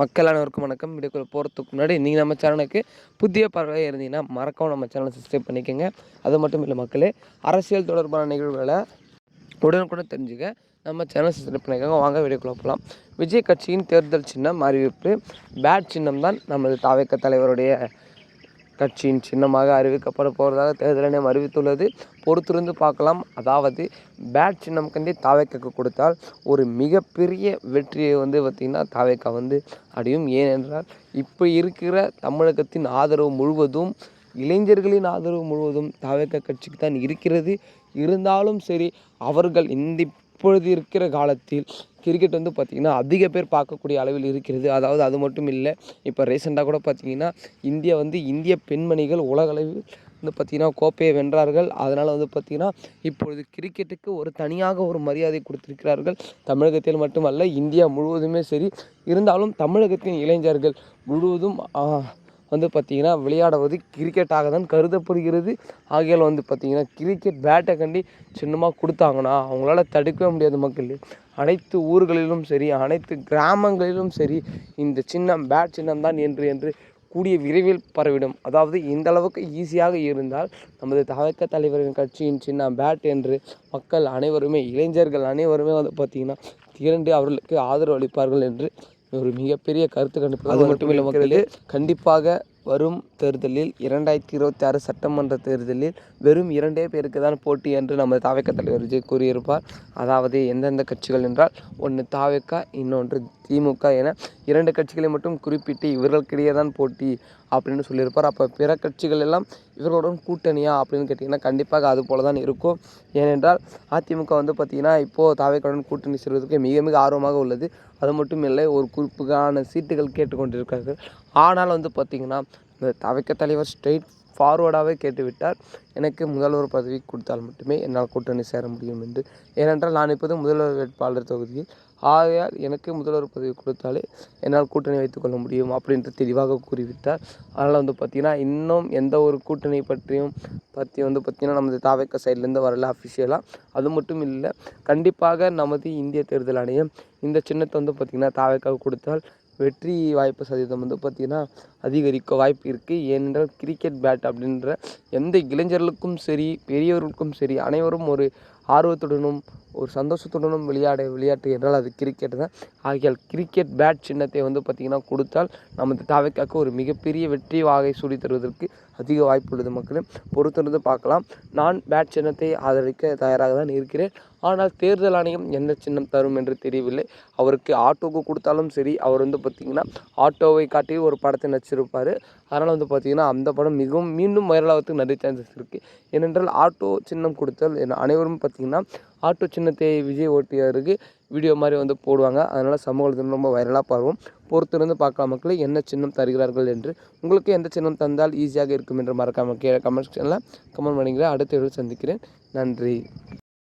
மக்கள் அனைவருக்கும் வணக்கம். வீடியோக்குள்ள போகிறதுக்கு முன்னாடி நீங்கள் நம்ம சேனலுக்கு புதிய பார்வையாக இருந்தீங்கன்னா மறக்காம நம்ம சேனலை சப்ஸ்கிரைப் பண்ணிக்கோங்க. அது மட்டும் இல்லை மக்களே அரசியல் தொடர்பான நிகழ்வுகளை உடனுக்குடன் தெரிஞ்சுக்க நம்ம சேனல் சப்ஸ்கிரைப் பண்ணிக்கோங்க. வாங்க வீடியோக்குள்ள போகலாம் விஜய் கட்சியின் தேர்தல் சின்னம் அறிவிப்பு. பேட் சின்னம் தான் நமது தாவேக்க தலைவருடைய கட்சியின் சின்னமாக அறிவிக்கப்பட போவதாக தேர்தல் ஆணையம் அறிவித்துள்ளது. பொறுத்திருந்து பார்க்கலாம். அதாவது பேட் சின்னம் கண்டி தாவேக்காக்கு கொடுத்தால் ஒரு மிகப்பெரிய வெற்றியை வந்து பார்த்திங்கன்னா தாவேக்கா வந்து அடையும். ஏனென்றால் இப்போ இருக்கிற தமிழகத்தின் ஆதரவு முழுவதும் இளைஞர்களின் ஆதரவு முழுவதும் தாவேக்கா கட்சிக்கு தான் இருக்கிறது. இருந்தாலும் சரி அவர்கள் இந்த இப்பொழுது இருக்கிற காலத்தில் கிரிக்கெட் வந்து பார்த்திங்கன்னா அதிக பேர் பார்க்கக்கூடிய அளவில் இருக்கிறது. அதாவது அது மட்டும் இல்லை இப்போ ரீசெண்டாக கூட பார்த்திங்கன்னா இந்தியா வந்து இந்திய பெண்மணிகள் உலகளவில் வந்து பார்த்திங்கன்னா கோப்பையை வென்றார்கள். அதனால் வந்து பார்த்திங்கன்னா இப்பொழுது கிரிக்கெட்டுக்கு ஒரு தனியாக ஒரு மரியாதை கொடுத்திருக்கிறார்கள். தமிழகத்தில் மட்டுமல்ல இந்தியா முழுவதுமே சரி இருந்தாலும் தமிழகத்தின் இளைஞர்கள் முழுவதும் வந்து பார்த்திங்கன்னா விளையாடுவது கிரிக்கெட்டாக தான் கருதப்படுகிறது. ஆகையால் வந்து பார்த்திங்கன்னா கிரிக்கெட் பேட்டை கண்டி சின்னமாக கொடுத்தாங்கன்னா அவங்களால தடுக்கவே முடியாது மக்கள். அனைத்து ஊர்களிலும் சரி அனைத்து கிராமங்களிலும் சரி இந்த சின்னம் பேட் சின்னம் தான் என்று என்று கூடிய விரைவில் பரவிடும். அதாவது இந்த அளவுக்கு ஈஸியாக இருந்தால் நமது தவக்க தலைவரின் கட்சியின் சின்ன பேட் என்று மக்கள் அனைவருமே இளைஞர்கள் அனைவருமே வந்து பார்த்திங்கன்னா திரண்டு அவர்களுக்கு ஆதரவு அளிப்பார்கள் என்று ஒரு மிகப்பெரிய கருத்து கணிப்பு அது மட்டும் இல்லை மக்களே. கண்டிப்பாக வரும் தேர்தலில் இரண்டாயிரத்தி இருபத்தி ஆறு சட்டமன்ற தேர்தலில் வெறும் இரண்டே பேருக்கு தான் போட்டி என்று நமது தாவேக்க தலைவர் விஜய் கூறியிருப்பார். அதாவது எந்தெந்த கட்சிகள் என்றால் ஒன்று தாவேக்கா இன்னொன்று திமுக என இரண்டு கட்சிகளை மட்டும் குறிப்பிட்டு இவர்களுக்கிடையே தான் போட்டி அப்படின்னு சொல்லியிருப்பார். அப்போ பிற கட்சிகள் எல்லாம் இவர்களுடன் கூட்டணியா அப்படின்னு கேட்டிங்கன்னா கண்டிப்பாக அது போல தான் இருக்கும். ஏனென்றால் அதிமுக வந்து பார்த்திங்கன்னா இப்போது தாவேக்காவுடன் கூட்டணி செல்வதற்கு மிக மிக ஆர்வமாக உள்ளது. அது மட்டும் இல்லை ஒரு குறிப்புக்கான சீட்டுகள் கேட்டுக்கொண்டிருக்கிறார்கள். ஆனால் வந்து பார்த்திங்கன்னா இந்த தவிக்க தலைவர் ஸ்ட்ரெயிட் ஃபார்வர்டாகவே கேட்டுவிட்டார் எனக்கு முதல்வர் பதவி கொடுத்தால் மட்டுமே என்னால் கூட்டணி சேர முடியும் என்று. ஏனென்றால் நான் இப்போது முதல்வர் வேட்பாளர் தொகுதியில். ஆகையால் எனக்கு முதல்வர் பதவி கொடுத்தாலே என்னால் கூட்டணி வைத்துக்கொள்ள முடியும் அப்படின்ட்டு தெளிவாக கூறிவிட்டார். அதனால் வந்து பார்த்திங்கன்னா இன்னும் எந்த ஒரு கூட்டணி பற்றியும் பற்றி வந்து பார்த்திங்கன்னா நமது தாவைக்க சைட்லேருந்து வரல அஃபிஷியலாக அது மட்டும் இல்லை கண்டிப்பாக நமது இந்திய தேர்தல் ஆணையம் இந்த சின்னத்தை வந்து பார்த்திங்கன்னா தாவைக்காக கொடுத்தால் வெற்றி வாய்ப்பு சதவீதம் வந்து பார்த்திங்கன்னா அதிகரிக்க வாய்ப்பு இருக்குது ஏனென்றால் கிரிக்கெட் பேட் அப்படின்ற எந்த இளைஞர்களுக்கும் சரி பெரியவர்களுக்கும் சரி அனைவரும் ஒரு ஆர்வத்துடனும் ஒரு சந்தோஷத்துடனும் விளையாட விளையாட்டு என்றால் அது கிரிக்கெட் தான். ஆகியால் கிரிக்கெட் பேட் சின்னத்தை வந்து பார்த்திங்கன்னா கொடுத்தால் நமது தாவைக்காக்கு ஒரு மிகப்பெரிய வெற்றி வாகை சூடி தருவதற்கு அதிக வாய்ப்பு உள்ளது மக்களே. பொறுத்திருந்து பார்க்கலாம். நான் பேட் சின்னத்தை ஆதரிக்க தயாராக தான் இருக்கிறேன். ஆனால் தேர்தல் ஆணையம் எந்த சின்னம் தரும் என்று தெரியவில்லை. அவருக்கு ஆட்டோவுக்கு கொடுத்தாலும் சரி அவர் வந்து பார்த்திங்கன்னா ஆட்டோவை காட்டி ஒரு படத்தை நடிச்சிருப்பார். அதனால் வந்து பார்த்திங்கன்னா அந்த படம் மிகவும் மீண்டும் வைரலாகிறதுக்கு நிறைய சான்சஸ் இருக்குது ஏனென்றால் ஆட்டோ சின்னம் கொடுத்தால் அனைவரும் பார்த்திங்கன்னா ஆட்டோ சின்னத்தை விஜய் ஓட்டியாருக்கு வீடியோ மாதிரி வந்து போடுவாங்க. அதனால் சமூகத்தில் ரொம்ப வைரலாக பரவும். பொறுத்திருந்து பார்க்கலாம் மக்களே என்ன சின்னம் தருகிறார்கள் என்று. உங்களுக்கு எந்த சின்னம் தந்தால் ஈஸியாக இருக்கும் என்று மறக்காமல் கீழே கமெண்ட் செக்ஷனில் கமெண்ட் பண்ணிக்கிறேன். அடுத்த வீடியோ சந்திக்கிறேன். நன்றி.